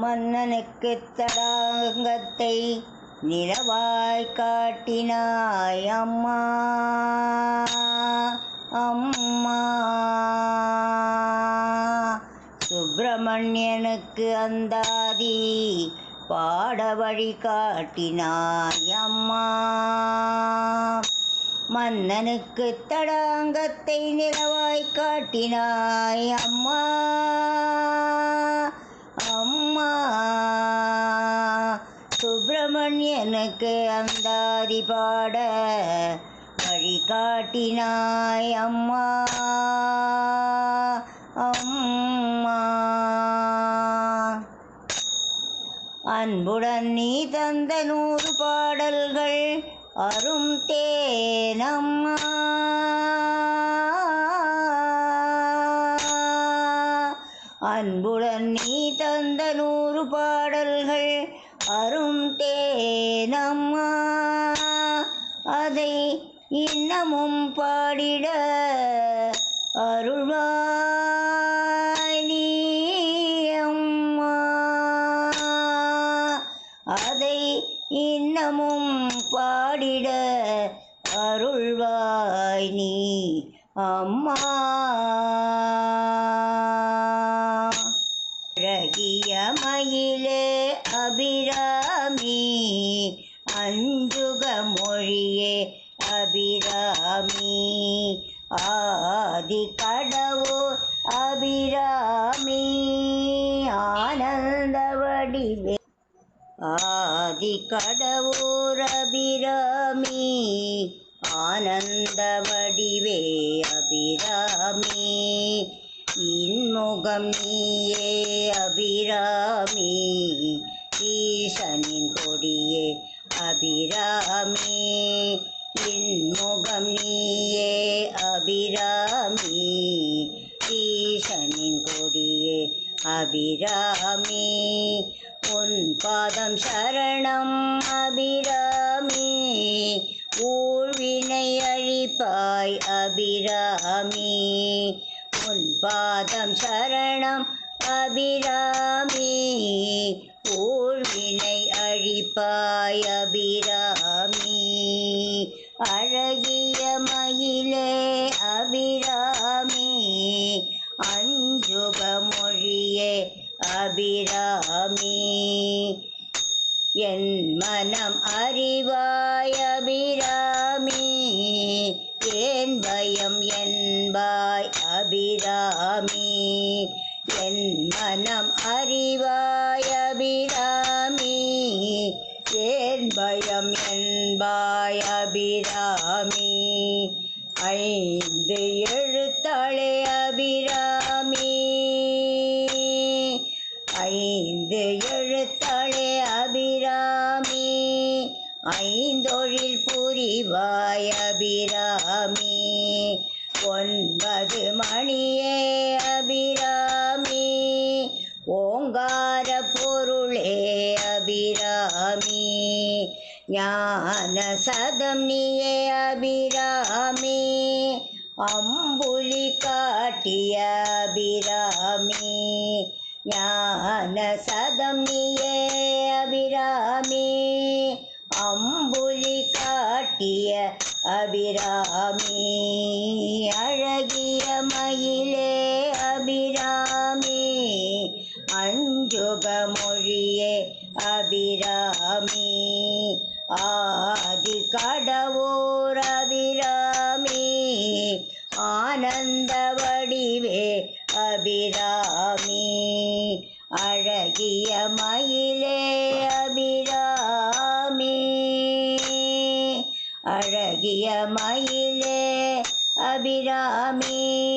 மன்னனுக்கு தடாங்கத்தை நிலவாய் காட்டினாய் அம்மா. அம்மா. சுப்பிரமணியனுக்கு அந்தாதி பாட வழி காட்டினாய் அம்மா. மன்னனுக்கு தடாங்கத்தை நிலவாய் காட்டினாய் அம்மா. அம்மா சுப்பிரமணியனுக்கு அந்தாதி பாட வழிகாட்டினாய் அம்மா. அம்மா. அன்புடன் நீ தந்த நூறு பாடல்கள் அரும் தேனம்மா தந்த நூறு பாடல்கள் அரும் தேனம்மா. அதை இன்னமும் பாடிட அருள்வாய் நீ அதை இன்னமும் பாடிட அருள்வாய் நீ அம்மா. அழகிய மயிலே அபிராமி அஞ்சுக மொழியே அபிராமி. ஆதி கடவோ அபிராமி ஆனந்த வடிவே. ஆதி கடவோர் அபிராமி ஆனந்த வடிவே அபிராமி. இன்முகம் நீயே அபிராமி ஈசனின் கொடியே அபிராமி. இன்முகம் நீயே அபிராமி ஈசனின் கொடியே அபிராமி. உன் பாதம் சரணம் அபிராமி ஊழ்வினை அழிப்பாய் அபிராமி. உன் பாதம் சரணம் அபிராமி. ஊழ்வினை அழிப்பாய் அபிராமி. அழகிய மயிலே அபிராமி. அஞ்சுக மொழியே அபிராமி. என் மனம் அறிவாய் அபிராமி. ஏன் பயம் என்பாய் அபிராமி. என் மனம் அறிவாய் அபிராமி ஏன் பயம் என்பாய் அபிராமி ஐந்து எழுத்தாளே அபிராமி. ஐந்து எழுத்தாளே அபிராமி. ஐந்தொழில் புரிவாய் அபிராமி ஞான சதம் நீயே அபிராமி. அம்புலி காட்டிய அபிராமி. ஞான சதம் நீயே அபிராமி. அம்புலி காட்டிய அபிராமி. அழகிய மயிலே அஞ்சுக மொழியே அபிராமி. ஆதி கடவோர் அபிராமி. ஆனந்த வடிவே அபிராமி. அழகிய மயிலே அபிராமி. அழகிய மயிலே அபிராமி.